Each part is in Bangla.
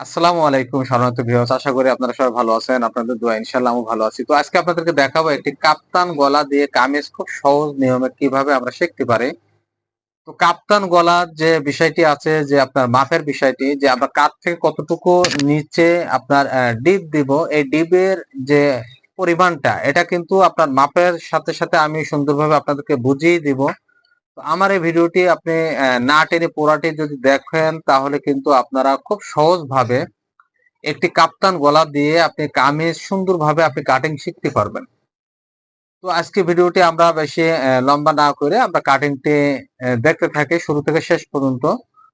আসসালামু আলাইকুম শরণার্থী ভিউয়ার্স আশা করি আপনারা সবাই ভালো আছেন। আপনাদের দোয়া ইনশাআল্লাহ আমি ভালো আছি। তো আজকে আপনাদেরকে দেখাবো একটি কাপ্তান গলা দিয়ে কামিজ খুব সহজ নিয়মে কীভাবে আমরা শিখতে পারি। তো কাপ্তান গলার যে বিষয়টি আছে, যে আপনার মাপের বিষয়টি, যে আমরা কাপ থেকে কতটুকু নিচে আপনার ডিপ দিব, এই ডিপের যে পরিমাণটা, এটা কিন্তু আপনার মাপের সাথে সাথে আমি সুন্দরভাবে আপনাদেরকে বুঝিয়ে দিব। আমার এই ভিডিওটি আপনি না টেনে পুরাটি যদি দেখেন, তাহলে কিন্তু আপনারা খুব সহজভাবে একটি কাপ্তান গলা দিয়ে আপনি কামিজ সুন্দরভাবে আপনি কাটিং শিখতে পারবেন। তো আজকে ভিডিওটি আমরা বেশি লম্বা না করে আমরা কাটিংটি দেখতে থাকি, শুরু থেকে শেষ পর্যন্ত।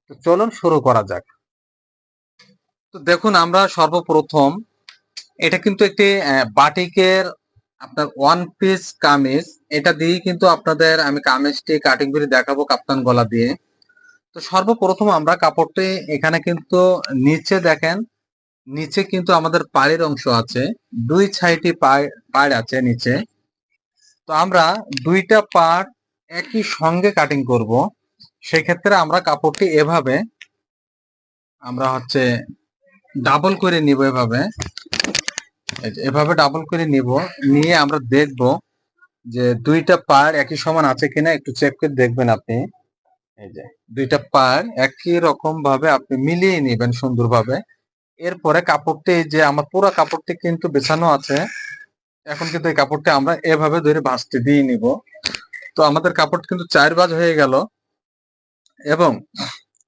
তো চলুন শুরু করা যাক। তো দেখুন, আমরা সর্বপ্রথম, এটা কিন্তু একটি বাটিকের আপনার ওয়ান পিস কামিজ, এটা দিয়েই কিন্তু আপনাদের আমি কামিজটি কাটিং করে দেখাবো কাপ্তান গলা দিয়ে। তো সর্বপ্রথম আমরা কাপড়টি এখানে কিন্তু নিচে দেখেন, নিচে কিন্তু আমাদের পাড়ের অংশ আছে, দুই সাইডে পাড় আছে নিচে। তো আমরা দুইটা পাড় একই সঙ্গে কাটিং করব। সেক্ষেত্রে আমরা কাপড়টি এভাবে, আমরা হচ্ছে ডাবল করে নিব এভাবে। এভাবে ডাবল করে নিব। নিয়ে আমরা দেখব যে দুইটা পাড় একই সমান আছে কিনা, একটু চেক করে দেখবেন আপনি। এই যে, দুইটা পাড় একই রকম ভাবে আপনি মিলিয়ে নেবেন সুন্দরভাবে। এরপরে কাপড়টি, যে আমার পুরো কাপড়টি কিন্তু বেছানো আছে, এখন কিন্তু এই কাপড়টি আমরা এভাবে ধরে ভাঁজতে দিয়ে নিব। তো আমাদের কাপড় কিন্তু চার ভাঁজ হয়ে গেল। এবং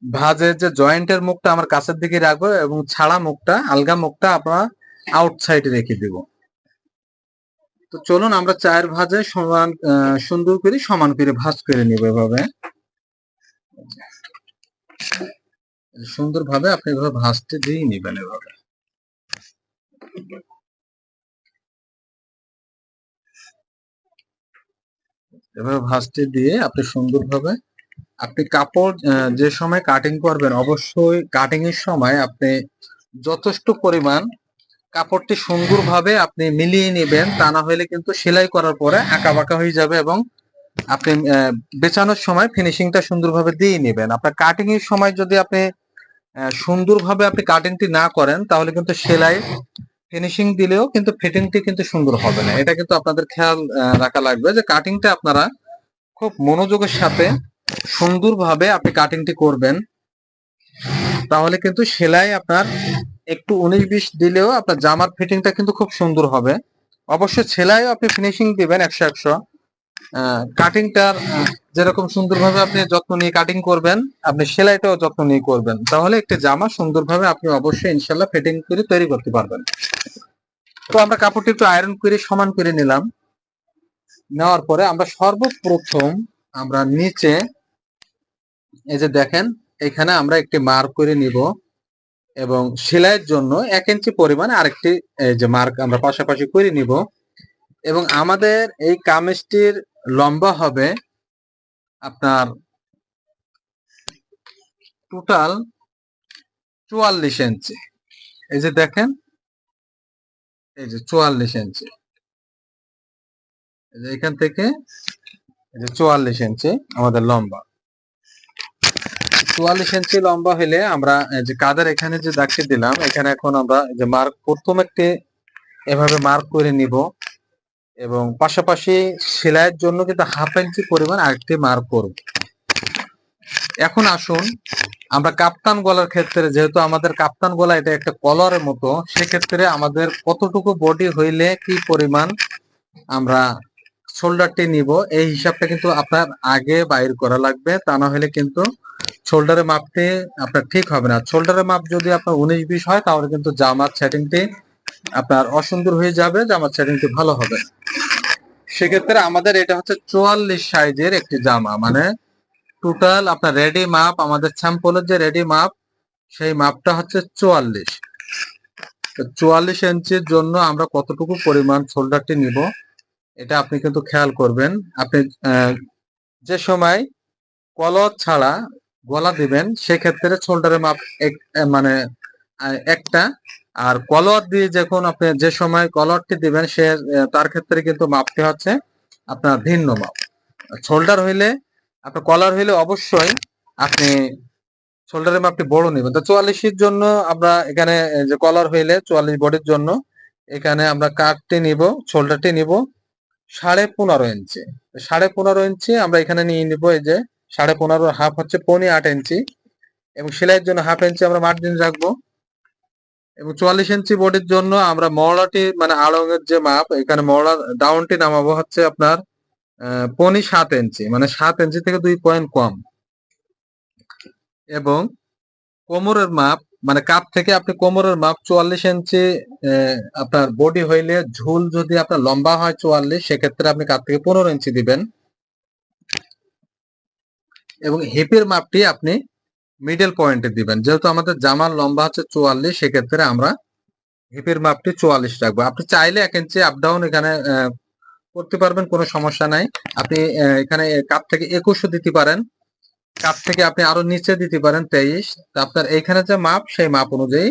ভাঁজের যে জয়েন্টের মুখটা আমার কাছের দিকে রাখব এবং ছাড়া মুখটা, আলগা মুখটা আমরা আউটসাইডে রেখে দিব। তো চলুন আমরা চার ভাঁজে সমান সুন্দর করে, সমান করে ভাঁজ করে নিব এভাবে। সুন্দরভাবে আপনি এভাবে ভাঁজতে দিয়ে নিবেন এভাবে। এভাবে ভাঁজতে দিয়ে আপনি সুন্দরভাবে, আপনি কাপড় যে সময় কাটিং করবেন, অবশ্যই কাটিং এর সময় আপনি যথেষ্ট পরিমাণ কাপড়টি সুন্দরভাবে আপনি মিলিয়ে নেবেন, তা না হলে কিন্তু সেলাই করার পরে আঁকা বাঁকা হয়ে যাবে এবং আপনি বেচানোর সময় ফিনিশিংটা সুন্দরভাবে দিয়ে নেবেন। আপনার কাটিং এর সময় যদি আপনি সুন্দরভাবে আপনি কাটিংটি না করেন, তাহলে কিন্তু সেলাই ফিনিশিং দিলেও কিন্তু ফিটিংটি কিন্তু সুন্দর হবে না। এটা কিন্তু আপনাদের খেয়াল রাখা লাগবে যে কাটিংটা আপনারা খুব মনোযোগের সাথে সুন্দরভাবে আপনি কাটিংটি করবেন। তাহলে কিন্তু সেলাই আপনার একটু উনিশ বিশ দিলেও আপনার জামার ফিটিংটা কিন্তু খুব সুন্দর হবে। অবশ্যই সেলাইও আপনি ফিনিশিং দিবেন একশো একশো। কাটিংটার যেরকম সুন্দরভাবে আপনি যত্ন নিয়ে কাটিং করবেন, আপনি সেলাইটাও যত্ন নিয়ে করবেন। তাহলে একটি জামা সুন্দরভাবে আপনি অবশ্যই ইনশাল্লাহ ফিটিং করে তৈরি করতে পারবেন। তো আমরা কাপড়টি একটু আয়রন করে সমান করে নিলাম। নেওয়ার পরে আমরা সর্বপ্রথম আমরা নিচে এই যে দেখেন, এখানে আমরা একটি মার্ক করে নিব। এবং সেলাইয়ের জন্য এক ইঞ্চি পরিমাণ আরেকটি যে মার্ক আমরা পাশাপাশি করে নিব। এবং আমাদের এই কামিজটির লম্বা হবে আপনার টোটাল চুয়াল্লিশ ইঞ্চি এই যে দেখেন, এই যে চুয়াল্লিশ ইঞ্চি এখান থেকে, এই যে চুয়াল্লিশ ইঞ্চি আমাদের লম্বা। চুয়াল্লিশ ইঞ্চি লম্বা হলে আমরা যে কাদের এখানে যে দাগটি দিলাম, এখানে এখন আমরা যে মার্ক, প্রথম একটি এভাবে মার্ক করে নিব এবং পাশাপাশি সেলাইয়ের জন্য কিন্তু হাফ ইঞ্চি পরিমাণ আরেকটি মার্ক করব। এখন আসুন, আমরা কাপ্তান গলার ক্ষেত্রে, যেহেতু আমাদের কাপ্তান গলা এটা একটা কলারের মতো, সেক্ষেত্রে আমাদের কতটুকু বডি হইলে কি পরিমাণ আমরা শোল্ডারটি নিব, এই হিসাবটা কিন্তু আপনার আগে বাইর করা লাগবে, তা না হলে কিন্তু শোল্ডারের মাপটি আপনার ঠিক হবে না। শোল্ডারের মাপ যদি আপনার উনিশ বিশ হয়, তাহলে কিন্তু জামার সেটিংটি আপনার অসুন্দর হয়ে যাবে জামার সেটিংটি ভালো হবে। সেক্ষেত্রে আমাদের এটা হচ্ছে চুয়াল্লিশ সাইজের একটি জামা মানে টোটাল আপনার রেডি মাপ আমাদের স্যাম্পলের যে রেডি মাপ সেই মাপটা হচ্ছে চুয়াল্লিশ। চুয়াল্লিশ ইঞ্চির জন্য আমরা কতটুকু পরিমাণ শোল্ডারটি নিব, এটা আপনি কিন্তু খেয়াল করবেন। আপনি যে সময় কলর ছাড়া গলা দিবেন, সেক্ষেত্রে শোল্ডারের মাপ এক মানে একটা। আর কলর দিয়ে যখন আপনি যে সময় কলরটি দিবেন, সে তার ক্ষেত্রে কিন্তু মাপটি হচ্ছে আপনার ভিন্ন মাপ। শোল্ডার হইলে, আপনার কলার হইলে অবশ্যই আপনি শোল্ডারের মাপটি বড় নেবেন। তো চুয়াল্লিশের জন্য আমরা এখানে যে কলার হইলে চুয়াল্লিশ বডির জন্য, এখানে আমরা কাঠটি নিব শোল্ডারটি নিব সাড়ে পনেরো ইঞ্চি সাড়ে পনেরো ইঞ্চি আমরা এখানে নিয়ে নিব এই যে সাড়ে পনেরো হাফ হচ্ছে পনি আট ইঞ্চি এবং সেলাইয়ের জন্য হাফ ইঞ্চি আমরা মার্জিন রাখব। এবং চুয়াল্লিশ ইঞ্চি বডির জন্য আমরা মহড়াটি মানে আড়ঙের যে মাপ, এখানে মহড়া ডাউনটি নামাবো হচ্ছে আপনার পনি সাত ইঞ্চি মানে সাত ইঞ্চি থেকে দুই পয়েন্ট কম। এবং কোমরের মাপ মানে কাপ থেকে আপনি কোমরের মাপ চুয়াল্লিশ ইঞ্চি আপনার বডি হইলে ঝুল যদি আপনার লম্বা হয় চুয়াল্লিশ, সেক্ষেত্রে আপনি কাপ থেকে পনেরো ইঞ্চি দিবেন। এবং হিপের মাপটি আপনি মিডল পয়েন্টে দিবেন। যেহেতু আমাদের জামার লম্বা হচ্ছে চুয়াল্লিশ, সেক্ষেত্রে আমরা হিপের মাপটি চুয়াল্লিশ রাখব। আপনি চাইলে এক ইঞ্চি আপ ডাউন এখানে করতে পারবেন, কোনো সমস্যা নাই। আপনি এখানে কাপ থেকে একুশও দিতে পারেন। কাপ থেকে আপনি আরও নিচে দিতে পারেন, তেইশ। আপনার এইখানে যে মাপ, সেই মাপ অনুযায়ী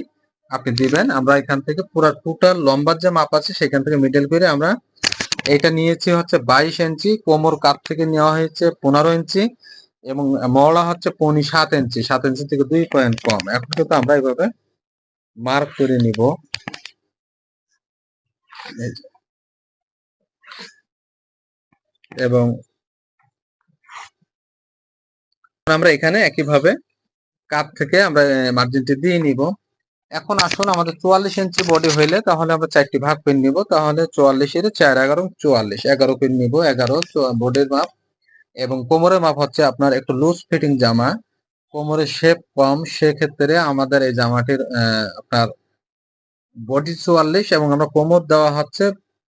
আপনি দিবেন। আমরা এখান থেকে পুরো টোটাল লম্বার যে মাপ আছে, সেখান থেকে মিডল করে আমরা এটা নিয়েছি হচ্ছে বাইশ ইঞ্চি কোমর কাপ থেকে নেওয়া হয়েছে পনেরো ইঞ্চি এবং মওলা হচ্ছে পনি সাত ইঞ্চি সাত ইঞ্চি থেকে দুই পয়েন্ট কম। এখন কিন্তু আমরা এইভাবে মার্ক করে নিব। এবং আমরা এখানে একইভাবে কাপ থেকে আমরা মার্জিনটি দিয়ে নিব। এখন আসুন আমাদের চুয়াল্লিশ ইঞ্চি বডি হইলে তাহলে আমরা চারটি ভাগ করে নিব। তাহলে চুয়াল্লিশের চার এগারো চুয়াল্লিশ, এগারো করে নিব। এগারো বডির মাপ এবং কোমরের মাপ হচ্ছে আপনার একটু লুজ ফিটিং জামা। কোমরের শেপ কম, সেক্ষেত্রে আমাদের এই জামাটির আপনার বডি চুয়াল্লিশ এবং আমরা কোমর দেওয়া হচ্ছে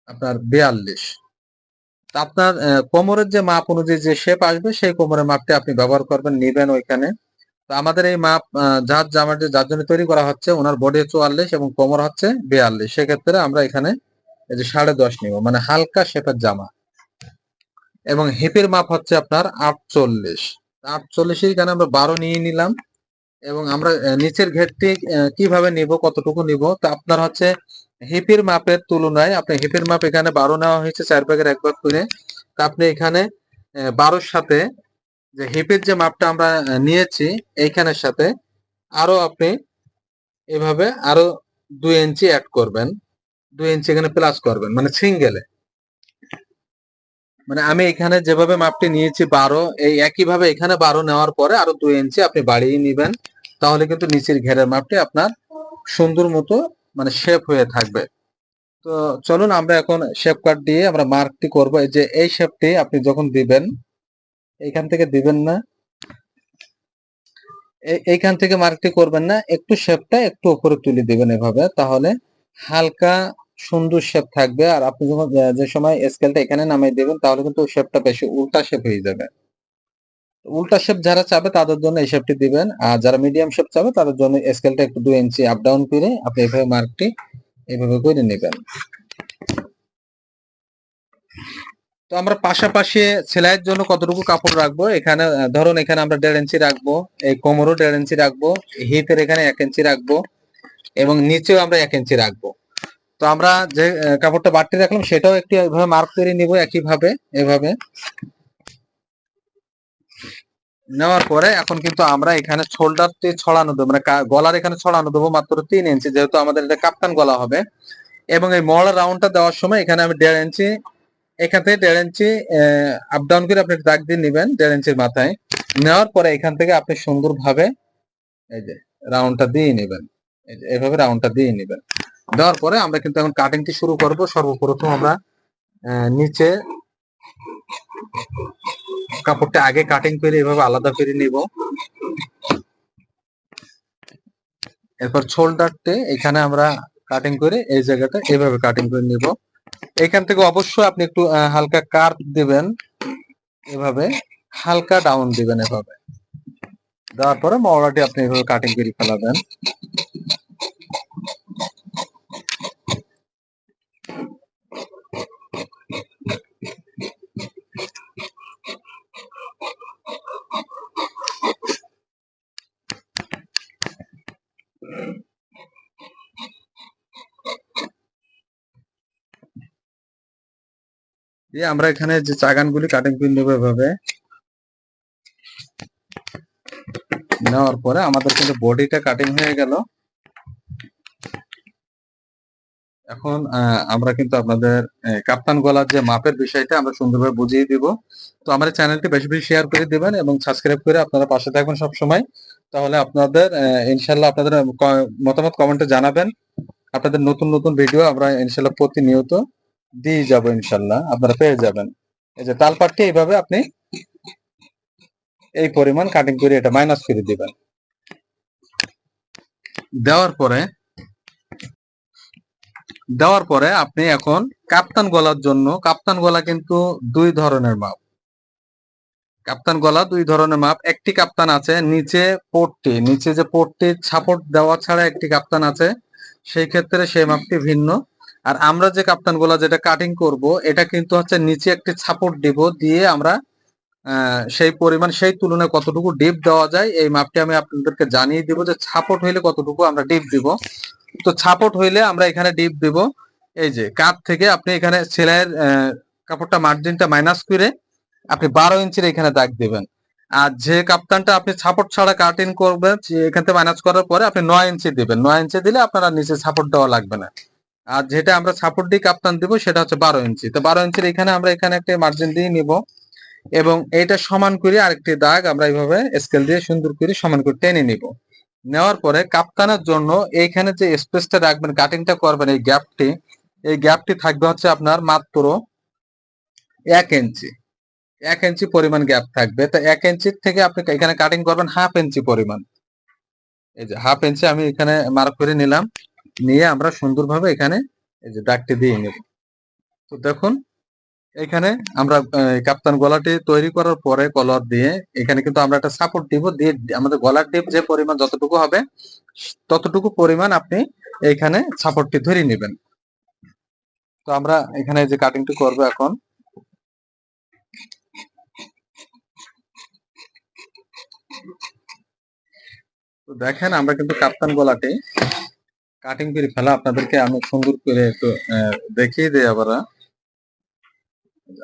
আপনার বিয়াল্লিশ। আপনার কোমরের যে মাপ অনুযায়ী যে শেপ আসবে, সেই কোমরের মাপটি আপনি ব্যবহার করবেন, নিবেন ওইখানে। তো আমাদের এই মাপ যার জামাটি, যার জন্য তৈরি করা হচ্ছে, ওনার বডি চুয়াল্লিশ এবং কোমর হচ্ছে বিয়াল্লিশ। সেক্ষেত্রে আমরা এখানে এই যে সাড়ে দশ নিব মানে হালকা শেপের জামা। এবং হিপের মাপ হচ্ছে আপনার আটচল্লিশ। আটচল্লিশে এখানে আমরা বারো নিয়ে নিলাম এবং আমরা নিচের ঘেরটি কীভাবে নিব, কতটুকু নিব, তা আপনার হচ্ছে হিপের মাপের তুলনায় আপনি হিপের মাপ এখানে বারো নেওয়া হয়েছে, চার ভাগের এক ভাগ করে। তা আপনি এখানে বারোর সাথে যে হিপের যে মাপটা আমরা নিয়েছি, এইখানের সাথে আরও আপনি এভাবে আরও দুই ইঞ্চি অ্যাড করবেন। দুই ইঞ্চি এখানে প্লাস করবেন মানে সিঙ্গেলে মানে আমি এখানে যেভাবে মাপটি নিয়েছি বারো, এই একইভাবে এখানে বারো নেওয়ার পরে আরও দুই ইঞ্চি আপনি বাড়িয়ে নিবেন, তাহলে কিন্তু নিচের ঘেরের মাপটি আপনার সুন্দর মতো মানে শেপ হয়ে থাকবে। তো চলুন আমরা এখন শেপ কাট দিয়ে আমরা মার্কটি করব। যে এই শেপটি আপনি যখন দিবেন, এইখান থেকে দিবেন না। এই- এইখান থেকে মার্কটি করবেন না। একটু শেপটা একটু উপরে তুলে দিবেন এভাবে, তাহলে হালকা সুন্দর শেপ থাকবে। আর আপনি যখন যে সময় স্কেলটা এখানে নামিয়ে দেবেন, তাহলে কিন্তু শেপটা বেশি উল্টা শেপ হয়ে যাবে। উল্টা শেপ যারা চাবে, তাদের জন্য এই শেপটি দিবেন। আর যারা মিডিয়াম শেপ চাবে, তাদের জন্য স্কেলটা একটু দুই ইঞ্চি আপ ডাউন করে আপনি এভাবে মার্কটি এভাবে করে নেবেন। তো আমরা পাশাপাশি সেলাইয়ের জন্য কতটুকু কাপড় রাখব? এখানে ধরুন এখানে আমরা দেড় ইঞ্চি রাখব, এই কোমরও দেড় ইঞ্চি রাখব হিপের এখানে এক ইঞ্চি রাখব, এবং নিচেও আমরা এক ইঞ্চি রাখব। তো আমরা যে কাপড়টা বাড়তি রাখলাম, সেটাও একটি এভাবে মার্ক করে নিব একইভাবে, এভাবে। নেওয়ার পরে এখন কিন্তু আমরা এখানে শোল্ডারটি ছড়ানো দেবো মানে গলার এখানে ছড়ানো দেবো মাত্র তিন ইঞ্চি যেহেতু আমাদের এটা কাপ্তান গলা হবে। এবং এই মহড়া রাউন্ডটা দেওয়ার সময় এখানে আমি দেড় ইঞ্চি এখান থেকে দেড় ইঞ্চি আপ ডাউন করে আপনি দাগ দিয়ে নেবেন, দেড় ইঞ্চির মাথায়। নেওয়ার পরে এখান থেকে আপনি সুন্দরভাবে এই যে রাউন্ডটা দিয়ে নেবেন। এভাবে রাউন্ডটা দিয়ে নেবেন। দেওয়ার পরে আমরা কিন্তু এখন কাটিংটি শুরু করব। সর্বপ্রথম আমরা নিচে কাপড়টা আগে কাটিং করে এভাবে আলাদা করে নিব। এরপর শোল্ডারতে এখানে আমরা কাটিং করে এই জায়গাটা এভাবে কাটিং করে নিব। এখান থেকে অবশ্যই আপনি একটু হালকা কার্ভ দিবেন। এভাবে হালকা ডাউন দিবেন এভাবে। দেওয়ার পরে মওড়াটি আপনি এভাবে কাটিং করে ফেলাবেন। দিয়ে আমরা এখানে যে চাগানগুলি কাটিং করে নেব এভাবে, নেওয়ার পরে আমাদের কিন্তু বডিটা কাটিং হয়ে গেল। এখন আমরা কিন্তু আপনাদের কাপ্তান গলার যে মাপের বিষয়টা আমরা সুন্দরভাবে বুঝিয়ে দিব। তো এই চ্যানেলটি বেশি বেশি শেয়ার করে দিবেন এবং সাবস্ক্রাইব করে আপনারা পাশে থাকবেন সব সময় তাহলে আপনাদের ইনশাল্লাহ আপনাদের মতামত কমেন্টে জানাবেন। আপনাদের নতুন নতুন ভিডিও আমরা ইনশাল্লাহ প্রতিনিয়ত দিয়ে যাব ইনশাল্লাহ, আপনারা পেয়ে যাবেন। এই যে তালপাটটি এইভাবে আপনি এই পরিমাণ কাটিং করে এটা মাইনাস করে দিবেন। দেওয়ার পরে দেওয়ার পরে আপনি এখন কাপ্তান গলার জন্য, কাপ্তান গলা কিন্তু দুই ধরনের মাপ। কাপ্তান গলা দুই ধরনের মাপ, একটি কাপ্তান আছে নিচে পোটটি, নিচে যে পোটটি ছাপট দেওয়া ছাড়া একটি কাপ্তান আছে, সেই ক্ষেত্রে সেই মাপটি ভিন্ন। আর আমরা যে কাপ্তান গলা যেটা কাটিং করব, এটা কিন্তু হচ্ছে নিচে একটি ছাপট দিব দিয়ে আমরা সেই পরিমাণ, সেই তুলনায় কতটুকু ডিপ দেওয়া যায়, এই মাপটি আমি আপনাদেরকে জানিয়ে দিব যে ছাপট হইলে কতটুকু আমরা ডিপ দিব। তো ছাপট হইলে আমরা এখানে ডিপ দিব। এই যে কাপ থেকে আপনি এখানে সেলাইয়ের কাপড়টা মার্জিনটা মাইনাস করে আপনি বারো ইঞ্চির এখানে দাগ দিবেন। আর যে কাপ্তানটা আপনি ছাপট ছাড়া কাটিং করবেন এখান থেকে মাইনাস করার পরে আপনি নয় ইঞ্চি দিবেন। নয় ইঞ্চি দিলে আপনারা নিচে ছাপট দেওয়া লাগবে না। আর যেটা আমরা ছাপট দিয়ে কাপ্তান দিব সেটা হচ্ছে বারো ইঞ্চি। তো বারো ইঞ্চির এখানে আমরা এখানে একটা মার্জিন দিয়ে নিব এবং এটা সমান করে আরেকটি দাগ আমরা এইভাবে স্কেল দিয়ে সুন্দর করে সমান করে টেনে নিব। নেওয়ার পরে কাপ্তানের জন্য এইখানে যে স্পেসটা রাখবেন কাটিংটা করবেন এই গ্যাপটি এই গ্যাপটি থাকবে হচ্ছে আপনার মাত্র এক ইঞ্চি। এক ইঞ্চি পরিমাণ গ্যাপ থাকবে। তো এক ইঞ্চির থেকে আপনি এখানে কাটিং করবেন হাফ ইঞ্চি পরিমাণ। এই যে হাফ ইঞ্চি আমি এখানে মার্ক করে নিলাম। নিয়ে আমরা সুন্দরভাবে এখানে এই যে দাগটি দিয়ে নেব। তো দেখুন, এখানে আমরা কাপ্তান গলাটি তৈরি করার পরে কলার দিয়ে এখানে কিন্তু আমরা একটা সাপোর্ট দিব দিয়ে আমাদের গলার টিপ যে পরিমাণ যতটুকু হবে, ততটুকু পরিমাণ আপনি এইখানে সাপোর্টটি ধরে নেবেন। তো আমরা এখানে যে কাটিংটি করব এখন, তো দেখেন আমরা কিন্তু কাপ্তান গলাটি কাটিং করে ফেলা আপনাদেরকে আমি সুন্দর করে একটু দেখিয়ে দিই আবার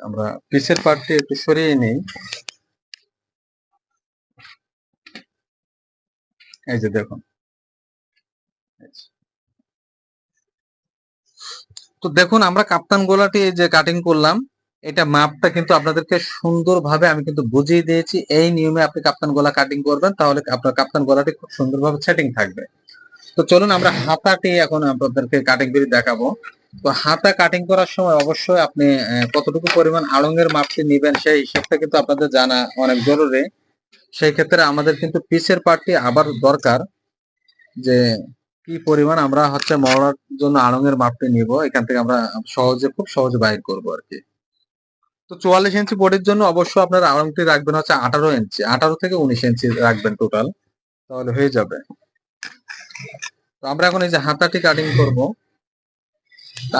আমরা পিসের পার্টটি একটু সরিয়ে নিই। এই যে দেখুন। তো দেখুন, আমরা কাপ্তান গোলাটি যে কাটিং করলাম, এটা মাপটা কিন্তু আপনাদেরকে সুন্দরভাবে আমি কিন্তু বুঝিয়ে দিয়েছি। এই নিয়মে আপনি কাপ্তান গলা কাটিং করবেন, তাহলে আপনার কাপ্তান গলাটি খুব সুন্দরভাবে সেটিং থাকবে। তো চলুন আমরা হাতাটি এখন আপনাদেরকে কাটিং করে দেখাবো। তো হাতা কাটিং করার সময় অবশ্যই আপনি কতটুকু পরিমাণ আড়ঙের মাপটি নেবেন সেই হিসাবটা কিন্তু আপনাদের জানা অনেক জরুরি। সেই ক্ষেত্রে আমাদের কিন্তু পিসের পার্টটি আবার দরকার যে কি পরিমাণ আমরা হচ্ছে মরার জন্য আড়ঙের মাপটি নিব, এখান থেকে আমরা সহজে, খুব সহজে বাইর করব আর কি তো চুয়াল্লিশ ইঞ্চি বডির জন্য অবশ্যই আপনার আড়ংটি রাখবেন হচ্ছে আঠারো ইঞ্চি, আঠারো থেকে উনিশ ইঞ্চি রাখবেন টোটাল তাহলে হয়ে যাবে। তো আমরা এখন এই যে হাতাটি কাটিং করব।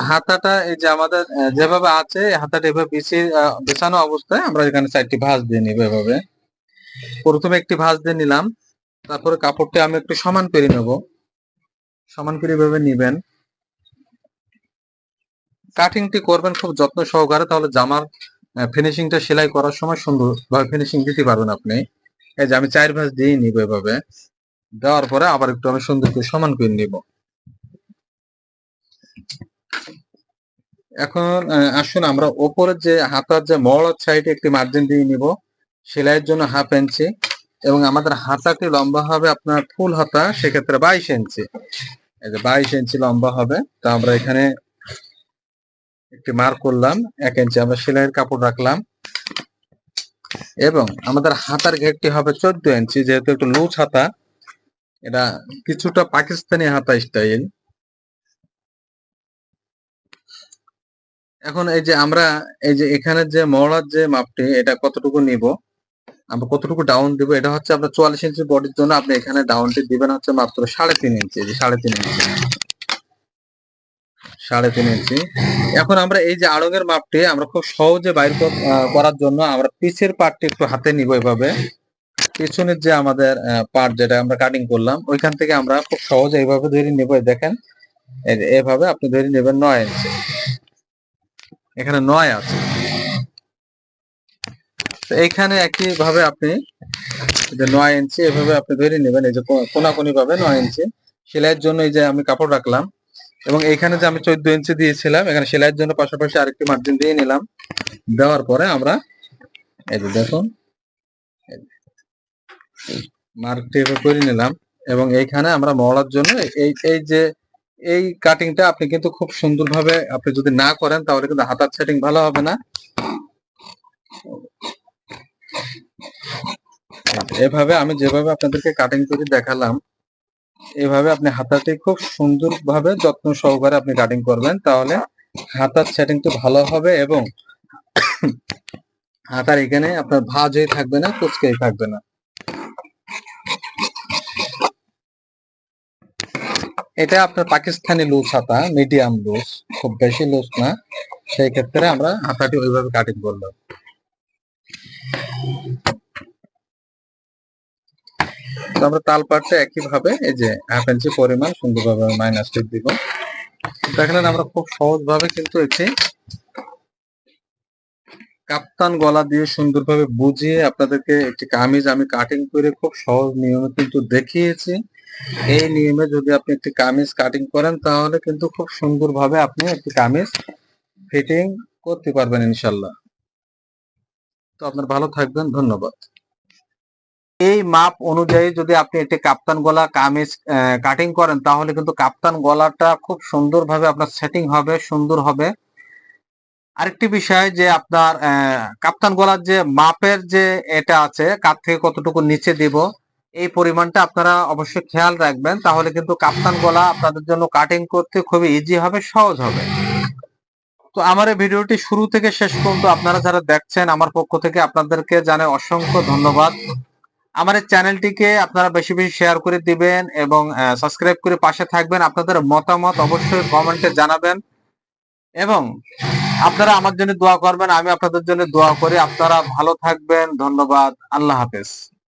হাতাটা এই যে আমাদের যেভাবে আছে হাতাটা এভাবে আহ, বিছানো অবস্থায় আমরা এখানে চারটি ভাঁজ দিয়ে নিব এভাবে। প্রথমে একটি ভাঁজ দিয়ে নিলাম তারপরে কাপড়টি আমি একটু সমান করে নেব। সমান করে এভাবে নিবেন। কাটিংটি করবেন খুব যত্ন সহকারে তাহলে জামার ফিনিশিংটা সেলাই করার সময় সুন্দরভাবে ফিনিশিং দিতে পারবেন আপনি। এই যে আমি চার ভাঁজ দিয়ে নিব এভাবে। দেওয়ার পরে আবার একটু আমি সুন্দর করে সমান করে নিব। এখন আসুন আমরা ওপরের যে হাতার যে মহড়ার সাইডে একটি মার্জিন দিয়ে নিব। সেলাইয়ের জন্য হাফ ইঞ্চি এবং আমাদের হাতাটি লম্বা হবে আপনার ফুল হাতা, সেক্ষেত্রে বাইশ ইঞ্চি এই যে বাইশ ইঞ্চি লম্বা হবে। তো আমরা এখানে একটি মার্ক করলাম। এক ইঞ্চি আমরা সেলাইয়ের কাপড় রাখলাম। এবং আমাদের হাতার ঘেরটি হবে চোদ্দ ইঞ্চি যেহেতু একটু লুজ হাতা এটা কিছুটা পাকিস্তানি হাতা স্টাইল এখন এই যে আমরা, এই যে এখানে যে মহড়ার যে মাপটি, এটা কতটুকু নিব? আমরা কতটুকু ডাউন দিব? এটা হচ্ছে আপনার চুয়াল্লিশ ইঞ্চি বডির জন্য আপনি এখানে ডাউনটি দিবেন হচ্ছে মাত্র সাড়ে তিন ইঞ্চি সাড়ে তিন ইঞ্চি সাড়ে তিন ইঞ্চি এখন আমরা এই যে আড়ঙের মাপটি, আমরা খুব সহজে বাইর করার জন্য আমরা পিছের পার্টটি একটু হাতে নিব এভাবে। পিছনের যে আমাদের পার্ট যেটা আমরা কাটিং করলাম, ওইখান থেকে আমরা খুব সহজে এইভাবে ধরে নেব। দেখেন এভাবে আপনি ধরে নেবেন নয় ইঞ্চি। এখানে নয় আছে। এইখানে একই ভাবে আপনি নয় ইঞ্চি, এভাবে আপনি ধরে নেবেন। এই যে কোনাকুনি ভাবে নয় ইঞ্চি। সেলাইয়ের জন্য এই যে আমি কাপড় রাখলাম এবং এখানে যে আমি চোদ্দ ইঞ্চি দিয়েছিলাম, এখানে সেলাইয়ের জন্য পাশাপাশি আরেকটি মার্জিন দিয়ে নিলাম। দেওয়ার পরে আমরা এই যে দেখুন মার্কটি করে নিলাম এবং এইখানে আমরা মহড়ার জন্য এই এই যে, এই কাটিংটা আপনি কিন্তু খুব সুন্দরভাবে আপনি যদি না করেন তাহলে কিন্তু হাতার সেটিং ভালো হবে না। এভাবে আমি যেভাবে আপনাদেরকে কাটিং করে দেখালাম, এভাবে আপনি হাতাটি খুব সুন্দরভাবে যত্ন সহকারে আপনি কাটিং করবেন তাহলে হাতার সেটিংটা ভালো হবে এবং হাতার এখানে আপনার ভাঁজ হয়ে থাকবে না কুচকেই থাকবে না। এটা আপনার পাকিস্তানি লুজ হাতা মিডিয়াম লুজ খুব বেশি লুজ না। সেই ক্ষেত্রে আমরা হাতাটি ওইভাবে কাটিং করলাম। আমরা তাল পাটটা একই ভাবে এই যে হাফ ইঞ্চি পরিমাণ সুন্দরভাবে মাইনাস টিপ দিব। দেখলেন আমরা খুব সহজ ভাবে কিন্তু একটি কাপ্তান গলা দিয়ে সুন্দরভাবে বুঝিয়ে আপনাদেরকে একটি কামিজ আমি কাটিং করে খুব সহজ নিয়মে কিন্তু দেখিয়েছি। এই নিয়মে যদি আপনি একটি কামিজ কাটিং করেন, তাহলে কিন্তু খুব সুন্দরভাবে আপনি একটি কামিজ ফিটিং করতে পারবেন ইনশাল্লাহ তো আপনার ভালো থাকবেন, ধন্যবাদ। এই মাপ অনুযায়ী যদি আপনি একটি কাপ্তান গলা কামিজ কাটিং করেন, তাহলে কিন্তু কাপ্তান গলাটা খুব সুন্দরভাবে আপনার সেটিং হবে, সুন্দর হবে। আরেকটি বিষয় যে আপনার কাপ্তান গলার যে মাপের যে এটা আছে কার থেকে কতটুকু নিচে দিব এই পরিমাণটা আপনারা অবশ্যই খেয়াল রাখবেন, তাহলে কিন্তু কাপ্তান গলা আপনাদের জন্য কাটিং করতে খুবই ইজি হবে, সহজ হবে। তো আমার এই ভিডিওটি শুরু থেকে শেষ পর্যন্ত আপনারা যারা দেখছেন আমার পক্ষ থেকে আপনাদেরকে জানাই অসংখ্য ধন্যবাদ। আমার এই চ্যানেলটিকে আপনারা বেশি বেশি শেয়ার করে দিবেন এবং সাবস্ক্রাইব করে পাশে থাকবেন। আপনাদের মতামত অবশ্যই কমেন্টে জানাবেন। এবং আপনারা আমার জন্য দোয়া করবেন, আমি আপনাদের জন্য দোয়া করি। আপনারা ভালো থাকবেন। ধন্যবাদ। আল্লাহ হাফেজ।